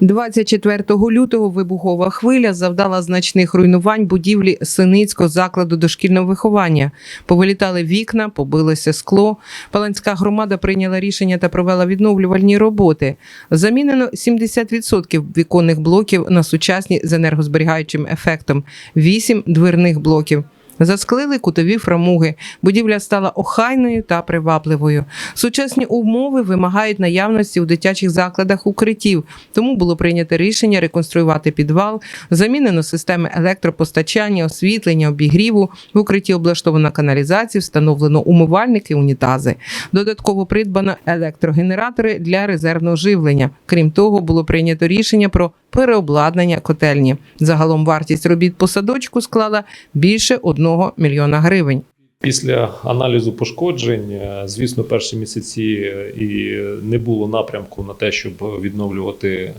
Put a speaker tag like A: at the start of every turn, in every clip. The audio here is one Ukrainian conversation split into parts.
A: 24 лютого вибухова хвиля завдала значних руйнувань будівлі Синицького закладу дошкільного виховання. Повилітали вікна, побилося скло. Паланська громада прийняла рішення та провела відновлювальні роботи. Замінено 70% віконних блоків на сучасні з енергозберігаючим ефектом, 8 дверних блоків. Засклили кутові фрамуги. Будівля стала охайною та привабливою. Сучасні умови вимагають наявності у дитячих закладах укриттів. Тому було прийнято рішення реконструювати підвал, замінено системи електропостачання, освітлення, обігріву. В укритті облаштовано каналізацію, встановлено умивальники, унітази. Додатково придбано електрогенератори для резервного живлення. Крім того, було прийнято рішення про переобладнання котельні. Загалом вартість робіт по садочку склала більше 1 мільйона гривень.
B: Після аналізу пошкоджень, е, звісно, перші місяці е, і не було напрямку на те, щоб відновлювати е,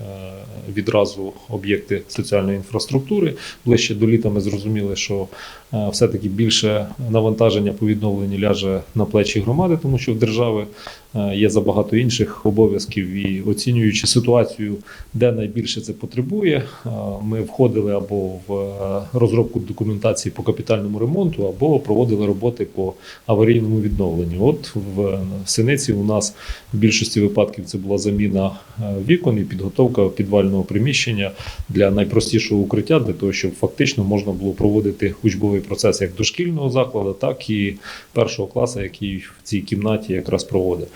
B: відразу об'єкти соціальної інфраструктури. Ближче до літа ми зрозуміли, що е, все-таки більше навантаження по відновленню ляже на плечі громади, тому що в держави є забагато інших обов'язків і оцінюючи ситуацію, де найбільше це потребує, е, ми входили або в е, розробку документації по капітальному ремонту, або проводили роботи по аварійному відновленню. От в Синиці у нас в більшості випадків це була заміна е, вікон і підготовка підвального приміщення для найпростішого укриття, для того, щоб фактично можна було проводити учбовий процес як дошкільного закладу, так і першого класу, який в цій кімнаті якраз проводить.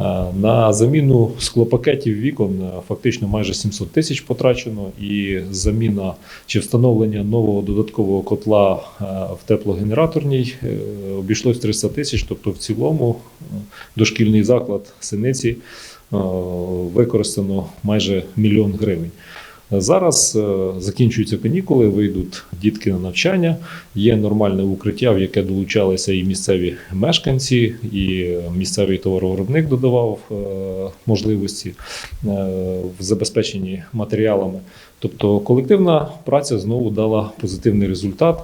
B: Е, На заміну склопакетів вікон е, фактично майже 700 тисяч потрачено, і заміна чи встановлення нового додаткового котла е, в теплогенераторній обійшлось 300 тисяч. Тобто, в цілому дошкільний заклад синиці використано майже мільйон гривень. Зараз е, закінчуються канікули, вийдуть дітки на навчання. Є нормальне укриття, в яке долучалися і місцеві мешканці, і місцевий товаровиробник додавав е, можливості е, в забезпеченні матеріалами. Тобто колективна праця знову дала позитивний результат,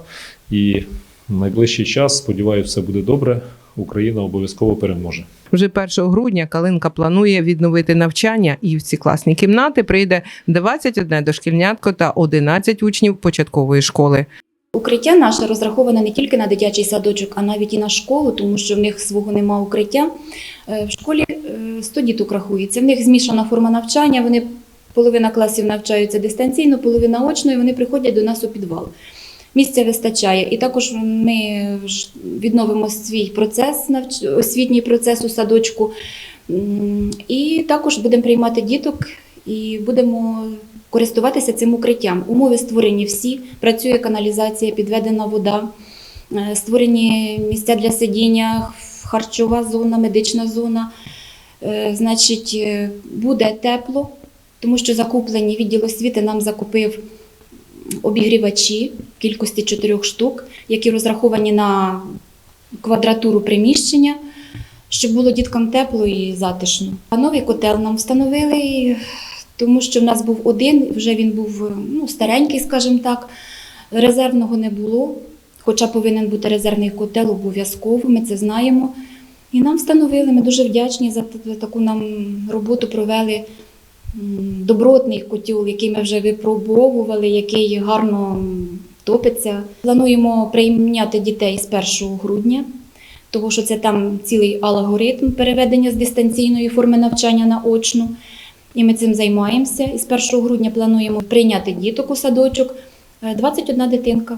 B: і в найближчий час, сподіваюся, все буде добре. Україна обов'язково переможе.
A: Вже 1 грудня Калинка планує відновити навчання, і в ці класні кімнати прийде 21 дошкільнятко та 11 учнів початкової школи.
C: Укриття наше розраховане не тільки на дитячий садочок, а навіть і на школу, тому що в них свого нема укриття. Е, В школі е, 100 діток рахується. В них змішана форма навчання. Вони половина класів навчаються дистанційно, половина очно, і вони приходять до нас у підвал. Місця вистачає. І також ми відновимо свій процес, освітній процес у садочку. І також будемо приймати діток і будемо користуватися цим укриттям. Умови створені всі, працює каналізація, підведена вода, е, створені місця для сидіння, харчова зона, медична зона. Е, Значить, е, буде тепло, тому що закуплені відділ освіти нам закупив обігрівачі в кількості чотирьох штук, які розраховані на квадратуру приміщення, щоб було діткам тепло і затишно. А новий котел нам встановили, тому що в нас був один, вже він був ну, старенький, скажімо так, резервного не було. Хоча повинен бути резервний котел обов'язково, ми це знаємо. І нам встановили, ми дуже вдячні за таку нам роботу провели. Добротний котел, який ми вже випробовували, який гарно топиться. Плануємо прийняти дітей з 1 грудня, тому що це там цілий алгоритм переведення з дистанційної форми навчання на очну. І ми цим займаємося. І з 1 грудня плануємо прийняти діток у садочок. Е, 21 дитинка.